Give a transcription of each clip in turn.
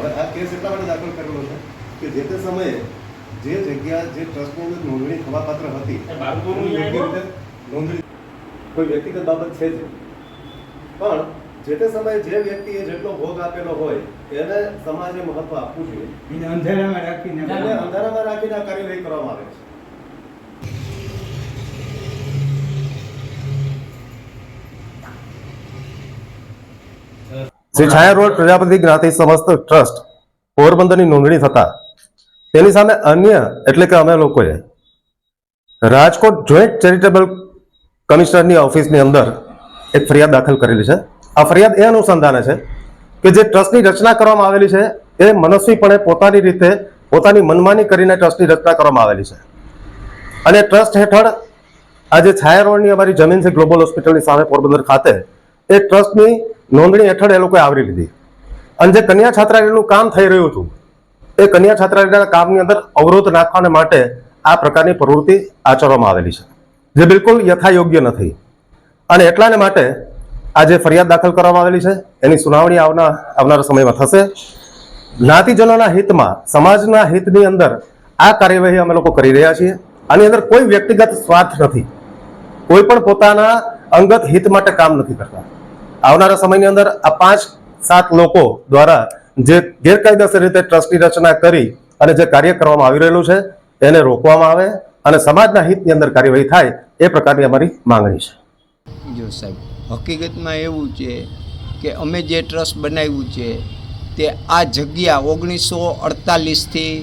હવે આ કેસ એટલા માટે દાખલ કરેલો છે કે જે તે સમયે જે જગ્યા જે ટ્રસ્ટની અંદર નોંધણી થવાપાત્ર હતી એ કોઈ વ્યક્તિ નોંધણી કોઈ વ્યક્તિગત બાબત છે જ પણ જે તે સમયે જે વ્યક્તિએ જેટલો ભોગ આપેલો હોય એને સમાજે મહત્વ આપવું જોઈએ. એને અંધારામાં રાખીને અંધારામાં રાખીને આ કાર્યવાહી કરવામાં આવે છે. શ્રી છાયા રોડ પ્રજાપતિ જ્ઞાતિ સમસ્ત ટ્રસ્ટ પોરબંદરની નોંધણી થતા તેની સામે અન્ય એટલે કે અમે લોકોએ રાજકોટ જોઈન્ટ ચેરિટેબલ કમિશનરની ઓફિસની અંદર એક ફરિયાદ દાખલ કરેલી છે. આ ફરિયાદ એ અનુસંધાને છે કે જે ટ્રસ્ટની રચના કરવામાં આવેલી છે એ મનસ્વીપણે પોતાની રીતે પોતાની મનમાની કરીને ટ્રસ્ટની રચના કરવામાં આવેલી છે. અને ટ્રસ્ટ હેઠળ આ જે છાયા રોડની અમારી જમીન છે ગ્લોબલ હોસ્પિટલની સામે પોરબંદર ખાતે એ ટ્રસ્ટની નોંધણી હેઠળ એ લોકોએ આવરી લીધી. અને જે કન્યા છાત્રાલયનું કામ થઈ રહ્યું હતું, એ કન્યા છાત્રાલયના કામની અંદર અવરોધ નાખવાને માટે આ પ્રકારની પ્રવૃત્તિ આચરવામાં આવેલી છે, જે બિલકુલ યથાયોગ્ય નથી. અને એટલાને માટે આ જે ફરિયાદ દાખલ કરવામાં આવેલી છે, એની સુનાવણી આવનાર આવનારા સમયમાં થશે. જ્ઞાતિજનોના હિતમાં, સમાજના હિતની અંદર આ કાર્યવાહી અમે લોકો કરી રહ્યા છીએ. આની અંદર કોઈ વ્યક્તિગત સ્વાર્થ નથી. કોઈ પણ પોતાના અંગત હિત માટે કામ નથી કરતા. આવનારા સમયની અંદર આ પાંચ, સાત લોકો દ્વારા જે ગેરકાયદેસર રીતે ટ્રસ્ટની રચના કરી અને જે કાર્ય કરવામાં આવી રહેલું છે, એને રોકવામાં આવે અને સમાજના હિતની અંદર કાર્યવાહી થાય એ પ્રકારની અમારી માંગણી છે. જો સાહેબ, હકીકતમાં એવું છે કે અમે જે ટ્રસ્ટ બનાવ્યું છે, તે આ જગ્યા ઓગણીસો અડતાલીસથી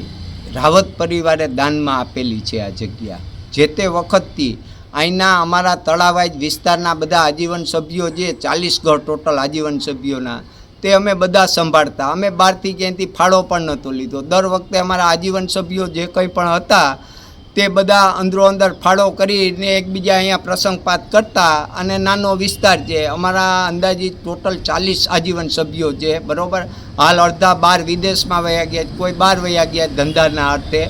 રાવત પરિવારે દાનમાં આપેલી છે આ જગ્યા. જે તે વખતથી અહીંના અમારા તળાવાઈ વિસ્તારના બધા આજીવન સભ્યો જે ચાલીસ ઘર ટોટલ આજીવન સભ્યોના, તે અમે બધા સંભાળતા. અમે બહારથી ક્યાંયથી ફાળો પણ નહોતો લીધો. દર વખતે અમારા આજીવન સભ્યો જે કંઈ પણ હતા, તે બધા અંદરો અંદર ફાળો કરીને એકબીજા અહીંયા પ્રસંગપાત કરતા અને નાનો વિસ્તાર છે અમારા અંદાજિત ટોટલ ચાલીસ આજીવન સભ્યો છે બરાબર? હાલ અડધા બાર વિદેશમાં વયા ગયા કોઈ બહાર વયા ગયા ધંધાના અર્થે.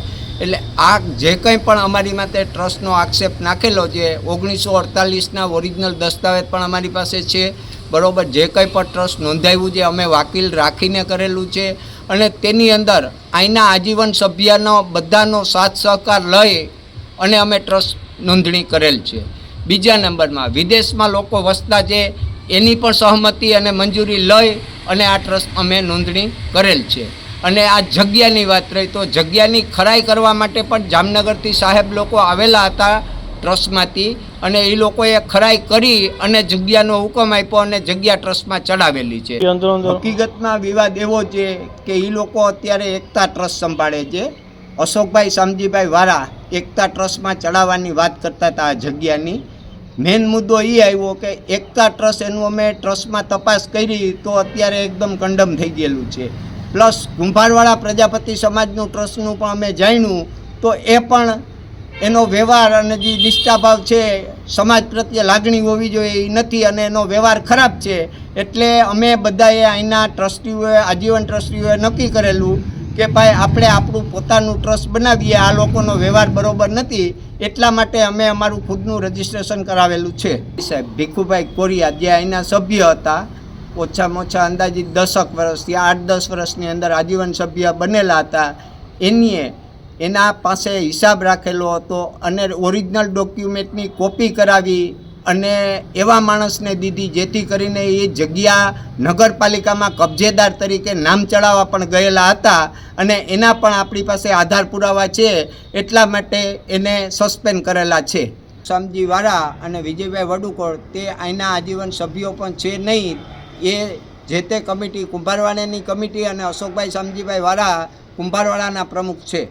એટલે આ જે કંઈ પણ અમારી માટે ટ્રસ્ટનો આક્ષેપ નાખેલો છે ઓગણીસો અડતાલીસના ઓરિજિનલ દસ્તાવેજ પણ અમારી પાસે છે, બરાબર, જે કંઈ પણ ટ્રસ્ટ નોંધાવ્યું છે, અમે વાકીલ રાખીને કરેલું છે અને તેની અંદર અહીંના આજીવન સભ્યનો બધાનો સાથ સહકાર લઈ અને અમે ટ્રસ્ટ નોંધણી કરેલ છે. બીજા નંબરમાં, વિદેશમાં લોકો વસતા છે, એની પણ સહમતિ અને મંજૂરી લઈ અને આ ટ્રસ્ટ અમે નોંધણી કરેલ છે. અને આ જગ્યાની વાત રહી તો જગ્યાની ખરાઈ કરવા માટે પણ જામનગરથી સાહેબ લોકો આવેલા હતા ટ્રસ્ટમાંથી અને એ લોકોએ ખરાઈ કરી અને જગ્યાનો હુકમ આપ્યો અને જગ્યા ટ્રસ્ટમાં ચડાવેલી છે. હકીકતમાં વિવાદ એવો છે કે એ લોકો અત્યારે એકતા ટ્રસ્ટ સંભાળે છે. અશોકભાઈ શામજીભાઈ વારા એકતા ટ્રસ્ટમાં ચડાવવાની વાત કરતા હતા આ જગ્યાની. મેઇન મુદ્દો એ આવ્યો કે એકતા ટ્રસ્ટ એનું અમે ટ્રસ્ટમાં તપાસ કરી તો અત્યારે એકદમ કંડમ થઈ ગયેલું છે. પ્લસ કુંભારવાળા પ્રજાપતિ સમાજનું ટ્રસ્ટનું પણ અમે જાણ્યું, તો એ પણ એનો વ્યવહાર અને જે નિષ્ઠાભાવ છે, સમાજ પ્રત્યે લાગણી હોવી જોઈએ એ નથી અને એનો વ્યવહાર ખરાબ છે. એટલે અમે બધાએ અહીંના ટ્રસ્ટીઓએ, આજીવન ટ્રસ્ટીઓએ નક્કી કરેલું કે ભાઈ આપણે આપણું પોતાનું ટ્રસ્ટ બનાવીએ, આ લોકોનો વ્યવહાર બરોબર નથી, એટલા માટે અમે અમારું ખુદનું રજીસ્ટ્રેશન કરાવેલું છે. સાહેબ, ભીખુભાઈ કોરિયા જે અહીંના સભ્ય હતા ઓછામાં ઓછા અંદાજિત દસક વર્ષથી આઠ દસ વર્ષની અંદર આજીવન સભ્ય બનેલા હતા. એનીએ એના પાસે હિસાબ રાખેલો હતો અને ઓરિજિનલ ડોક્યુમેન્ટની કોપી કરાવી અને એવા માણસને દીધી જેથી કરીને એ જગ્યા નગરપાલિકામાં કબજેદાર તરીકે નામ ચડાવવા પણ ગયેલા હતા અને એના પણ આપણી પાસે આધાર પુરાવા છે એટલા માટે એને સસ્પેન્ડ કરેલા છે. સમજીવાળા અને વિજયભાઈ વડુકોળ તે અહીંના આજીવન સભ્યો પણ છે નહીં. એ જે તે કમિટી કુંભારવાડાની કમિટી અને અશોકભાઈ શામજીભાઈ વાળા કુંભારવાડાના પ્રમુખ છે.